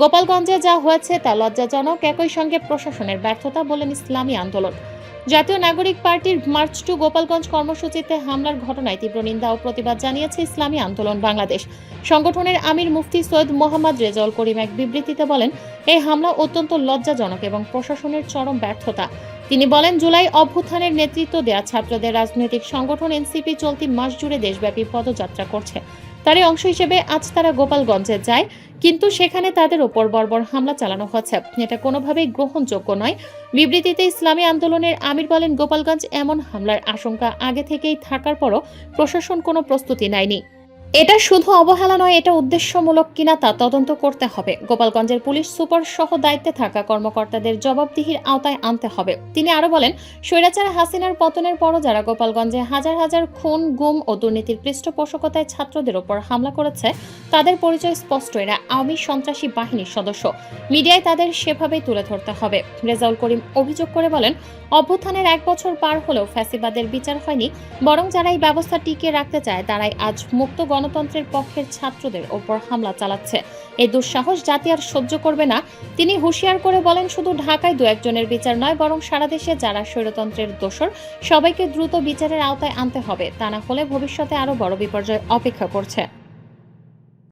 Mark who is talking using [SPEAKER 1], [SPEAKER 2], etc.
[SPEAKER 1] গোপালগঞ্জে যা হয়েছে তা লজ্জাজনক। একই সঙ্গে প্রশাসনের ব্যর্থতা বলেন ইসলামী আন্দোলন। জাতীয় নাগরিক পার্টির মার্চ টু গোপালগঞ্জ কর্মসূচিতে হামলার ঘটনায় তীব্র নিন্দা ও প্রতিবাদ জানিয়েছে ইসলামী আন্দোলন বাংলাদেশ। সংগঠনের আমির মুফতি সৈয়দ মোহাম্মদ রেজাউল করিম এক বিবৃতিতে বলেন, এই হামলা অত্যন্ত লজ্জাজনক এবং প্রশাসনের চরম ব্যর্থতা। তিনি বলেন, জুলাই অভ্যুত্থানের নেতৃত্ব দেয়া ছাত্রদের রাজনৈতিক সংগঠন এনসিপি চলতি মাস জুড়ে দেশব্যাপী পদযাত্রা করছে। তারই অংশ হিসেবে আজ তারা গোপালগঞ্জে যায়। কিন্তু সেখানে তাদের ওপর বর্বর হামলা চালানো হচ্ছে। এটা কোনোভাবেই গ্রহণযোগ্য নয়। বিবৃতিতে ইসলামী আন্দোলনের আমির বলেন, গোপালগঞ্জ এমন হামলার আশঙ্কা আগে থেকেই থাকার পরও প্রশাসন কোনো প্রস্তুতি নেয়নি। এটা শুধু অবহেলা নয়, এটা উদ্দেশ্যমূলক কিনা তা তদন্ত করতে হবে। গোপালগঞ্জের পুলিশ সুপার সহ দায়িত্বে থাকা কর্মকর্তাদের জবাবদিহির আওতায় আনতে হবে। তিনি আরও বলেন, স্বৈরাচার হাসিনার পতনের পরও যারা গোপালগঞ্জে হাজার হাজার খুন, গুম ও দুর্নীতির পৃষ্ঠপোষকতায় ছাত্রদের ওপর হামলা করেছে, তাদের পরিচয় স্পষ্ট এরা আওয়ামী সন্ত্রাসী বাহিনীর সদস্য। মিডিয়ায় তাদের সেভাবেই তুলে ধরতে হবে। রেজাউল করিম অভিযোগ করে বলেন, অভ্যুত্থানের এক বছর পার হলেও ফ্যাসিবাদের বিচার হয়নি, বরং যারা এই ব্যবস্থা টিকিয়ে রাখতে চায়, তারাই আজ মুক্ত গণতন্ত্রের পক্ষের ছাত্রদের ওপর হামলা চালাচ্ছে। এই দুঃসাহস জাতি আর সহ্য করবে না। তিনি হুঁশিয়ার করে বলেন, শুধু ঢাকায় দু একজনের বিচার নয়, বরং সারা দেশে যারা স্বৈরতন্ত্রের দোষর, সবাইকে দ্রুত বিচারের আওতায় আনতে হবে। তা না হলে ভবিষ্যতে আরও বড় বিপর্যয় অপেক্ষা করছে।